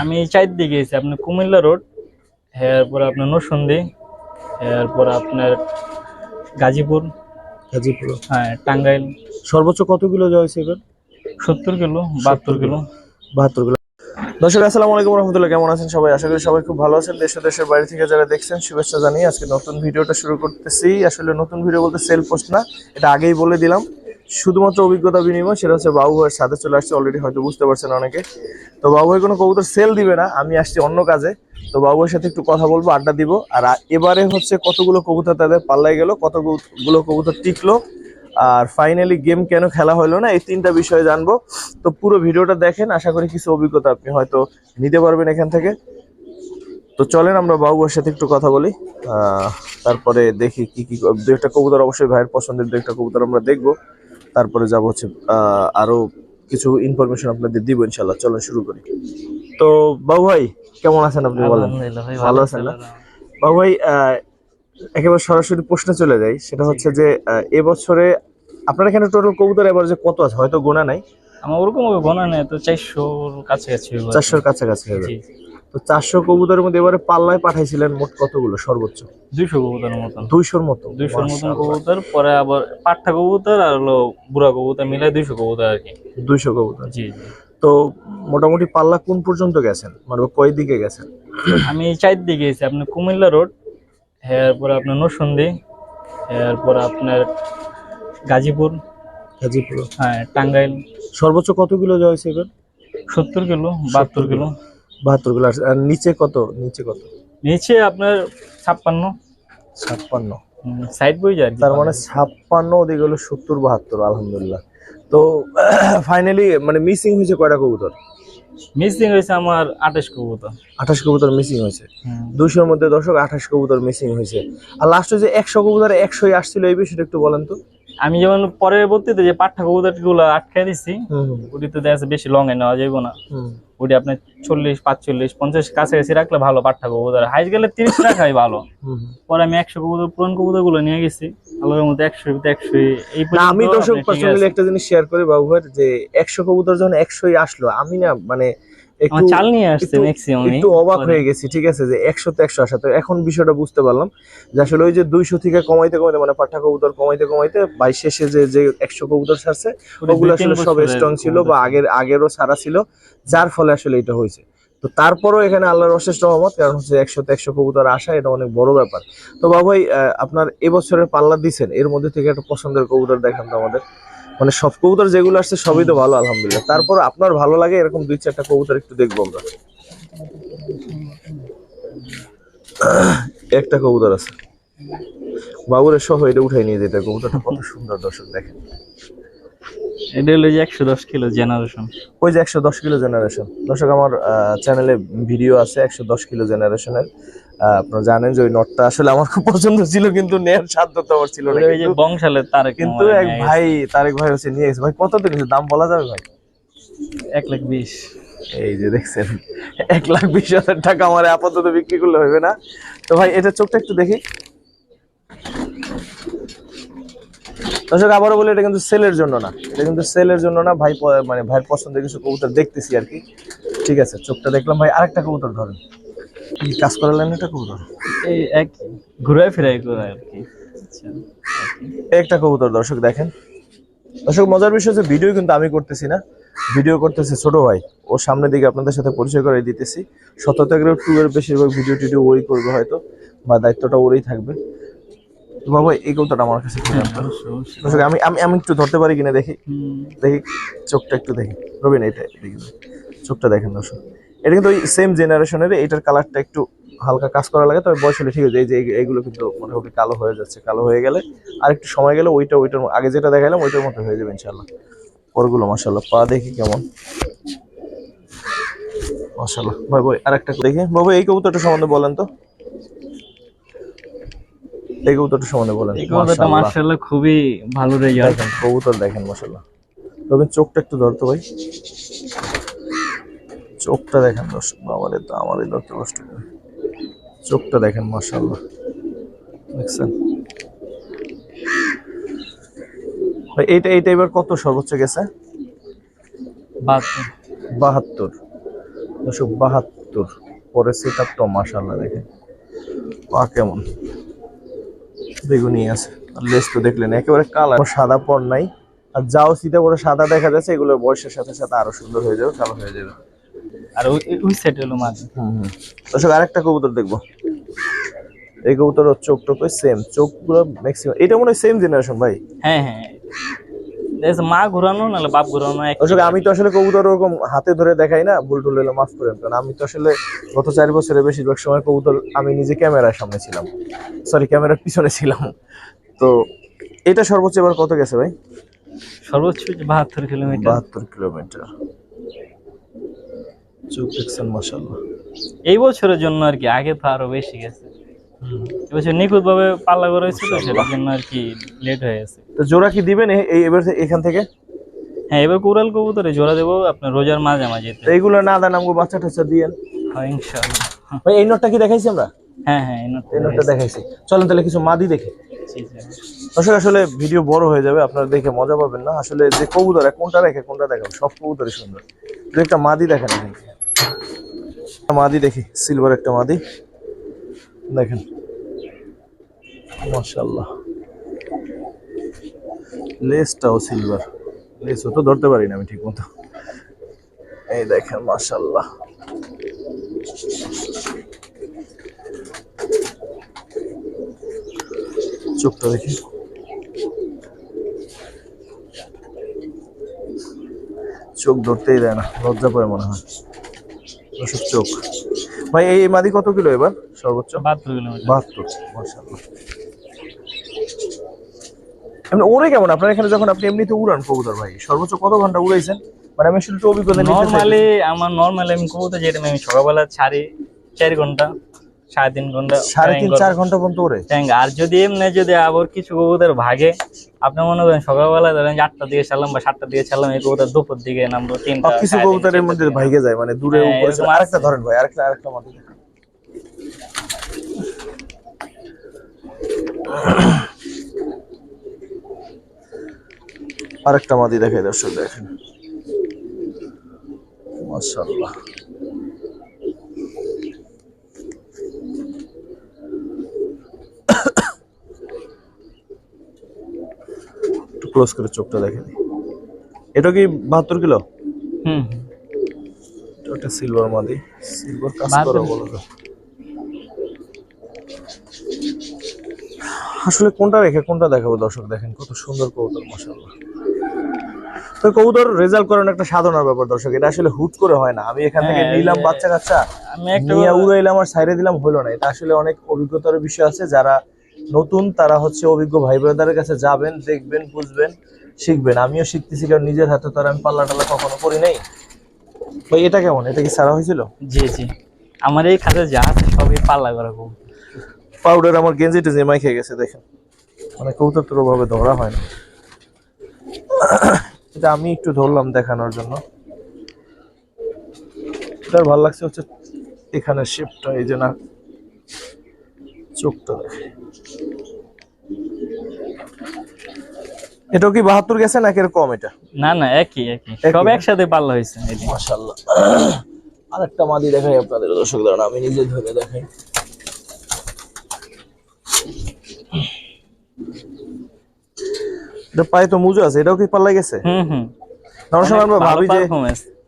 আমি চার দিকে গেছি আপনার কুমিল্লা রোড এরপর আপনার নরসন্দী এরপর আপনার গাজীপুর গাজীপুর। হ্যাঁ টাঙ্গাইল। সর্বোচ্চ কত কিলো যাওয়া হয়েছে এবার? সত্তর কিলো বাহাত্তর কিলো। বাহাত্তর কিলো। দর্শক আসসালামু আলাইকুম রহমতুল্লাহ কেমন আছেন সবাই? আশা করি সবাই খুব ভালো আছেন। দেশ দেশের বাইরে থেকে যারা দেখছেন শুভেচ্ছা জানিয়ে আজকে নতুন ভিডিওটা শুরু করতেছি। আসলে নতুন ভিডিও বলতে সেল পোস্ট না এটা আগেই বলে দিলাম। শুধুমাত্র অভিজ্ঞতা বিনিময়, সেটা হচ্ছে বাবু ভাইয়ের সাথে চলে আসছে অলরেডি হয়তো বুঝতে পারছেন অনেকে। তো বাবু ভাই কোনো কবুতর সেল দিবে না, আমি আসছি অন্য কাজে। তো বাবু ভাইয়ের সাথে একটু কথা বলব, আড্ডা দিব। আর এবারে হচ্ছে কতগুলো কবুতর তাদের পাল্লায় গেল, কতগুলো কবুতর টিকলো। আর ফাইনালি গেম কেন খেলা হলো না, এই তিনটা বিষয়ে জানব। তো পুরো ভিডিওটা দেখেন, আশা করি কিছু অভিজ্ঞতা আপনি হয়তো নিতে পারবেন এখান থেকে। তো চলেন আমরা বাবুর সাথে একটু কথা বলি। তারপরে দেখি কি কি, দু একটা কবুতর অবশ্যই ভাইয়ের পছন্দের দু একটা কবুতর আমরা দেখব। তারপরে যাব হচ্ছে আরও কিছু ইনফরমেশন আপনাদের দিব ইনশাল্লাহ চলেন শুরু করি। তো বাবু ভাই কেমন আছেন আপনি বলেন? ভালো আছেন না? বাবু ভাই আহ, একেবারে সরাসরি প্রশ্নে চলে যাই। সেটা হচ্ছে যে এবছরে আপনার এখানে টোটাল কবুতর এবার যে কত আছে? হয়তো গোনা নাই। আমার ওরকম ভাবে গণা নেই তো চারশোর কাছাকাছি। চারশোর কাছাকাছি হবে। তো চারশো কবুতরের মধ্যে এবারে পাল্লায় পাঠাইছিলেন মোট কতগুলো? সর্বোচ্চ। দুইশো কবুতরের মতন। দুইশোর মতো? দুইশোর মতন। কবুতর পরে আবার পাঠা কবুতর আর হলো বুড়া কবুতর মিলাই দুইশো কবুতর আর কি। দুইশো কবুতর। জি জি। তো মোটামুটি পাল্লা কোন পর্যন্ত গেছেন? মানে কয় দিকে গেছেন? আমি চার দিকে গেছি। আপনার কুমিল্লা রোড এরপর আপনার নরসন্দী এরপর আপনার গাজীপুর। গাজীপুর। হ্যাঁ টাঙ্গাইল। সর্বোচ্চ কত কিলো যাওয়া হয়েছে এবার? সত্তর কিলো বাহাত্তর কিলো। বাহাত্তর কিলো আর- আর নিচে কত? নিচে কত? নিচে আপনার ছাপ্পান্ন। ছাপ্পান্ন। সাইড বই যায়। তার মানে ছাপ্পান্ন ওদিকে হলো সত্তর বাহাত্তর আলহামদুলিল্লাহ। তো ফাইনালি মানে মিসিং হয়েছে কয়টা কবুতর? মিসিং হয়েছে আমার আঠাশ কবুতর। আঠাশ কবুতর মিসিং হয়েছে। হুম। দুইশোর মধ্যে দর্শক আঠাশ কবুতর মিসিং হয়েছে। আর লাস্টে যে একশো কবুতর একশোই আসছিল এই বিষয়টা একটু বলেন তো। আমি যেমন পরবর্তীতে যে পাঠা কবুতরগুলো আটকাই দিছি হুম। ওটি তো দেখা যাচ্ছে বেশি লং এ নেওয়া যাবে না। ওটি আপনার চল্লিশ পাঁচচল্লিশ পঞ্চাশ কাছাকাছি রাখলে ভালো পাঠা কবুতর হাইট গেলে তিরিশ রাখাই ভালো। পরে আমি একশো কবুতর পুরান কবুতরগুলো নিয়ে গেছি। আলোর মধ্যে একশো একশো এই আমি দর্শক। একটা জিনিস শেয়ার করি বাবু যে একশো কবুতর যখন একশোই আসলো আমি না মানে চাল নিয়ে আসছে একটু- ম্যাক্সিমাম একটু অবাক হয়ে গেছি ঠিক আছে? যে একশো তে একশো আসা তো এখন বিষয়টা বুঝতে পারলাম যে আসলে ওই যে দুইশো থেকে কমাইতে কমাইতে মানে পাঠা কবুতর কমাইতে কমাইতে শেষে যে যে একশো কবুতর ছাড়ছে ওগুলো আসলে সব স্ট্রং ছিল বা আগের আগেরও ছাড়া ছিল যার ফলে আসলে এটা হয়েছে। তো তারপরও এখানে আল্লাহর অশেষ রহমত কারণ হচ্ছে একশো তে একশো কবুতর আসা এটা অনেক বড় ব্যাপার। তো বাবু ভাই আহ, আপনার এবছরের পাল্লা দিছেন এর মধ্যে থেকে একটা পছন্দের কবুতর দেখান তো আমাদের। মানে সব কবুতর যেগুলো আসছে সবই তো ভালো আলহামদুলিল্লাহ। তারপর আপনার ভালো লাগে এরকম দুই চারটা কবুতর একটু দেখব আমরা। একটা কবুতর আছে। বাবুরের সহ এটা উঠাই নিয়ে যেতে কবুতরটা কত সুন্দর দর্শক দেখেন। এটা হলো যে একশো দশ কিলো জেনারেশন ওই যে একশো দশ কিলো জেনারেশন দর্শক আমার চ্যানেলে ভিডিও আছে একশো দশ কিলো জেনারেশনের আপনারা জানেন যে ওই নটটা আসলে আমার খুব পছন্দ ছিল কিন্তু নেয়ার সাধ্য তো আমার ছিল না। ওই যে কিন্তু- বংশালের তার কিন্তু এক ভাই তারেক ভাই হচ্ছে নিয়ে গেছে ভাই কত দাম বলা যাবে ভাই? এক লাখ বিশ। এই যে দেখছেন এক লাখ বিশ হাজার টাকা আমার আপাতত বিক্রি করলে হবে না। তো ভাই এটা চোখটা একটু দেখি। দর্শক আবারও বলি এটা কিন্তু সেলের জন্য না। এটা কিন্তু সেলের জন্য না ভাই মানে ভাইয়ের পছন্দের কিছু কবুতর দেখতেছি আর কি। ঠিক আছে চোখটা দেখলাম। ভাই আরেকটা কবুতর ধরেন। কি কাজ করালেন এটা কবুতর? এই এক ঘুরাই ফিরাই করে আর কি। আচ্ছা একটা কবুতর দর্শক দেখেন। দর্শক মজার বিষয় হচ্ছে ভিডিও কিন্তু আমি করতেছি না। ভিডিও করতেছে ছোট ভাই। ওর সামনের দিকে আপনাদের সাথে পরিচয় করে দিতেছি। শতত্যাগ্রহ টু এর বেশিরভাগ ভিডিও টিডিও ওই করবে হয়তো বা দায়িত্বটা ওরই থাকবে। বাবা এই কবুতরটা আমার কাছে দর্শক আমি আমি আমি একটু ধরতে পারি কিনা দেখি। দেখি চোখটা একটু দেখি। রবিন এটা দেখি। চোখটা দেখেন দর্শক। এটা কিন্তু ওই সেম জেনারেশনের এটার কালারটা একটু হালকা কাজ করা লাগে তবে বয়স হলে ঠিক আছে এই যে এই- এইগুলো কিন্তু মোটামুটি কালো হয়ে যাচ্ছে কালো হয়ে গেলে আর একটু সময় গেলে ওইটা ওইটার আগে যেটা দেখালাম ওইটার মতো হয়ে যাবে ইনশাল্লাহ পরগুলো মাসাল্লাহ পা দেখি কেমন। মাসাল্লাহ ভাই ভাই আর একটা দেখি। বাবু এই কবুতরটা সম্বন্ধে বলেন তো। এই কবুতরটা সম্বন্ধে বলেন। এই মাশাআল্লাহ। খুবই ভালো রেজাল্ট কবুতর দেখেন মাসাল্লাহ রবিন চোখটা একটু ধরতো ভাই। চোখটা দেখেন দর্শক আমাদের তো আমাদের ধরতে কষ্ট করে। চোখটা দেখেন মাসাল্লাহ দেখছেন? এইটা এইটা এবার কত সর্বোচ্চ গেছে? বাহাত্তর। দুশো বাহাত্তর। পরে সেট আপটাও মাসাল্লাহ দেখে পা কেমন? বেগুনি আছে। আর লেস তো দেখলেন একেবারে কালার সাদা পর নাই। আর যাও সিধা করে সাদা দেখা যাচ্ছে এগুলো বয়সের সাথে সাথে আরও সুন্দর হয়ে যাবে কালো হয়ে যাবে। আর ওই সেট হলো মাঝে দর্শক আরেকটা কবুতর দেখব। এই কবুতর চোখ টোক সেম চোখগুলো ম্যাক্সিমাম এটা মনে হয় সেম জেনারেশন ভাই। হ্যাঁ হ্যাঁ। মা ঘুরানো নাহলে বাপ ঘুরানো এক আমি তো আসলে কবুতর ওরকম হাতে ধরে দেখাই না ভুল টুল হলে মাফ করেন। কারণ আমি তো আসলে গত চার বছরে বেশিরভাগ সময় কবুতর আমি নিজে ক্যামেরার সামনে ছিলাম। সরি ক্যামেরার পিছনে ছিলাম। তো এটা সর্বোচ্চ এবার কত গেছে ভাই? সর্বোচ্চ বাহাত্তর কিলোমিটার। বাহাত্তর কিলোমিটার। চোখ দেখছেন মাসাল্লাহ এই বছরের জন্য আর কি আগে তো আরও বেশি গেছে। এবছর নিখুঁত ভাবে পাল্লা করা হয়েছিল সেটার জন্য আর কি লেট হয়ে গেছে। তো জোড়া কি দিবেন এই এবার এখান থেকে? হ্যাঁ এবার কুড়াল কবুতরে জোড়া দেবো আপনার রোজার মাঝে মাঝে এইগুলো না দেন আমাকে বাচ্চা টাচ্চা দিয়েন। হয় ইনশাআল্লাহ। ভাই এই নোটটা কি দেখাইছি আমরা? হ্যাঁ হ্যাঁ এই নোটটা দেখাইছি। চলেন তাহলে কিছু মাদি দেখি। জি। আসলে ভিডিও বড় হয়ে যাবে আপনারা দেখে মজা পাবেন না। আসলে যে কবুতর কোনটা রেখে কোনটা দেখাবো সব কবুতরই সুন্দর। দু একটা মাদি দেখেন মাদি দেখি সিলভার একটা মাদি। দেখেন। মাশাল্লাহ লেসটাও সিলভার লেসও তো ধরতে পারি না আমি ঠিক মতো। এই দেখেন মাশাল্লাহ চোখটা দেখি। চোখ ধরতেই দেয় না, লজ্জা পায় মনে হয়। দর্শক চোখ ভাই এই মাদি কত কিলো এবার সর্বোচ্চ? বাহাত্তর কিলো বাহাত্তর মাশাআল্লাহ। এমনি ওরে কেমন? আপনার এখানে যখন আপনি এমনিতে উড়ান কবুতর ভাই সর্বোচ্চ কত ঘণ্টা উড়াইছেন? মানে আমি আসলে একটু অভিজ্ঞতা। নর্মালি আমার নর্মালি আমি কবুতর যেটা আমি সকালবেলা ছাড়ি চার ঘণ্টা। সাড়ে তিন ঘণ্টা সাড়ে তিন চার ঘণ্টা পর্যন্ত ওরে। আর যদি এমনি যদি আবার কিছু কবুতর ভাগে আপনি মনে করেন সকালবেলা ধরেন যে আটটার দিকে ছাড়লাম বা সাতটার দিকে ছাড়লাম এই কবুতর দুপুর দিকে নামবো তিনটা কিছু কবুতরের মধ্যে ভাইগে যায় মানে দূরে হ্যাঁ, আরেকটা ধরেন ভাই আরেকটা আরেকটা মাদি দেখান। আরেকটা মাদি দেখাই দর্শক দেখেন। মাশাআল্লাহ। একটু ক্লোজ করে চোখটা দেখেন এটা কি বাহাত্তর কিলো? হুম। সিলভার মাদি। সিলভার কাজ করা বলো। আসলে কোনটা রেখে কোনটা দেখাবো দর্শক? দেখেন কত সুন্দর কবুতর মাশাআল্লাহ। তো কবুতর রেজাল্ট করানো একটা সাধনার ব্যাপার দর্শক এটা আসলে হুট করে হয় না। আমি এখান থেকে হ্যাঁ, নিলাম বাচ্চা কাচ্চা আমি একটা নিয়ে উড়াইলাম আর সাইডে দিলাম হলো না। এটা আসলে অনেক অভিজ্ঞতার বিষয় আছে যারা নতুন তারা হচ্ছে অভিজ্ঞ ভাই ব্রাদারের কাছে যাবেন দেখবেন বুঝবেন শিখবেন। আমিও শিখতেছি কারণ নিজের হাতে তো আর আমি পাল্লা টাল্লা কখনো করি নাই। ভাই এটা কেমন? এটা কি সারা হয়েছিল? জি জি। আমার এই খাতে যা আছে সবই পাল্লা করা কবুতর। পাউডার আমার গেঞ্জি টেঞ্জি খেয়ে গেছে দেখেন। মানে কবুতর তোর ওভাবে ধরা হয় না। এটা আমি একটু ধরলাম দেখানোর জন্য। এটার ভালো লাগছে হচ্ছে এখানে শেপটা এই যে না চোখটা দেখে এটাও কি বাহাত্তর গেছে নাকি এর কম এটা? না না একই একই। সব একসাথে পাল্লা যে। মাশাল্লাহ আরেকটা মাদি দেখাই আপনাদের দর্শক দাঁড়ান আমি নিজে ধরে দেখাই। এটা পায়ে তো মুজো আছে এটাও কি পাল্লা গেছে? হুম হুম। অনেক সময় আমরা ভাবি যে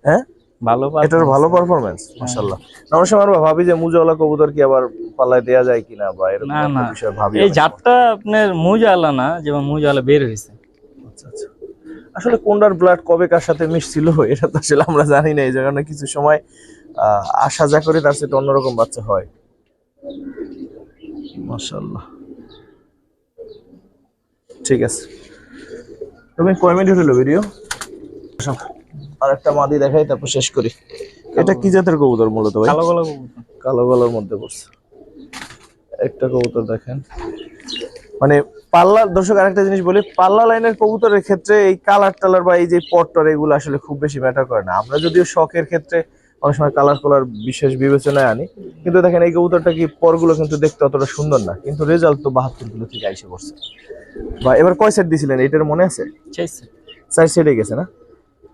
হ্যাঁ? ভালো এটার ভালো পারফরমেন্স মাশাল্লাহ অনেক সময় আমরা ভাবি যে মুজোওয়ালা কবুতর কি আবার পাল্লায় দেয়া যায় কিনা বা এরকম না। বিষয় ভাবি এই সময়। জাতটা আপনার মুজালা না যেমন মুজালা বের হয়েছে। আচ্ছা আচ্ছা। আসলে কোনটার ব্লাড কবে কার সাথে মিশছিল এটা তো আসলে আমরা জানি না এই কারণে কিছু সময় আশা যা করি তার সাথে অন্যরকম বাচ্চা হয়। মাশাল্লাহ ঠিক আছে। তুমি কয় মিনিট হলো ভিডিও আর একটা মাদি দেখাই তারপর শেষ করি। এটা কি জাতের কবুতর মূলত ভাই? কালো কালো কবুতর। কালো কালোর মধ্যে পড়ছে। একটা কবুতর দেখেন। মানে পাল্লা দর্শক আরেকটা জিনিস বলি পাল্লা লাইনের কবুতরের ক্ষেত্রে এই কালার টালার বা এই যে পট্টর এগুলো আসলে খুব বেশি ম্যাটার করে না। আমরা যদিও শখের ক্ষেত্রে অনেক সময় কালার কলার বিশেষ বিবেচনায় আনি কিন্তু দেখেন এই কবুতরটা কি পরগুলো কিন্তু দেখতে অতটা সুন্দর না কিন্তু রেজাল্ট তো বাহাত্তর কিলো থেকে আইসে পড়ছে। বা এবার কয় সেট দিছিলেন? এটার মনে আছে? চাইছে সাইড সাইডে গেছে না?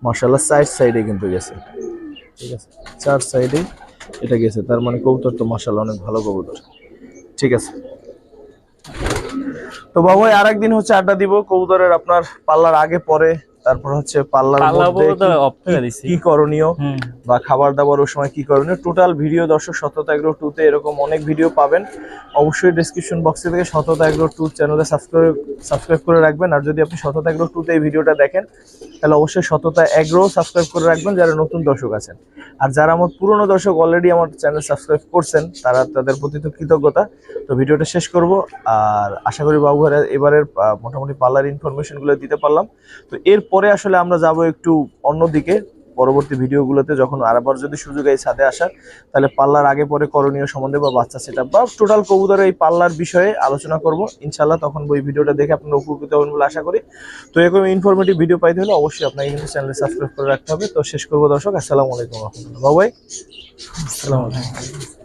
মার্শাল্লাহ চার সাইডে কিন্তু গেছে। ঠিক আছে? চার সাইডে এটা গেছে। তার মানে কবুতর তো মাসাল অনেক ভালো কবুতর। ঠিক আছে? তো বাবু আর একদিন হচ্ছে আড্ডা দিব। কবুতরের আপনার পাল্লার আগে, পরে তারপর হচ্ছে পাল্লার মধ্যে কি- করণীয় বা খাবার দাবার ওই সময় কি করণীয়? টোটাল ভিডিও দর্শক সততা এগ্রো টুতে এরকম অনেক ভিডিও পাবেন। অবশ্যই ডিসক্রিপশন বক্সে থেকে সততা এগ্রো টু চ্যানেলে সাবস্ক্রাইব সাবস্ক্রাইব করে রাখবেন। আর যদি আপনি সততা এগ্রো টুতে এই ভিডিওটা দেখেন তাহলে অবশ্যই সততা এগ্রো সাবস্ক্রাইব করে রাখবেন যারা নতুন দর্শক আছেন। আর যারা আমার পুরনো দর্শক অলরেডি আমার চ্যানেল সাবস্ক্রাইব করছেন তারা তাদের প্রতি তো কৃতজ্ঞতা। তো ভিডিওটা শেষ করব। আর আশা করি বাবু এবারের মোটামুটি পার্লার ইনফরমেশনগুলো দিতে পারলাম। তো এরপরে আসলে আমরা যাব একটু অন্যদিকে, পরবর্তী ভিডিওগুলোতে যখন আরেকবার যদি সুযোগ এই ছাদে আসার, তাহলে পাল্লার আগে পরে করণীয় সম্বন্ধে বা বাচ্চা সেটা বা টোটাল কবুতরের এই পাল্লার বিষয়ে আলোচনা করব। ইনশাল্লাহ তখন ওই ভিডিওটা দেখে আপনারা উপকৃত হবেন বলে আশা করি। তো এরকম ইনফরমেটিভ ভিডিও পাইতে হলে অবশ্যই আপনাকে কিন্তু চ্যানেলে সাবস্ক্রাইব করে রাখতে হবে। তো শেষ করব দর্শক, আসসালামু আলাইকুম রহমতুল্লাহ। বাবু ভাই। আসসালামু আলাইকুম।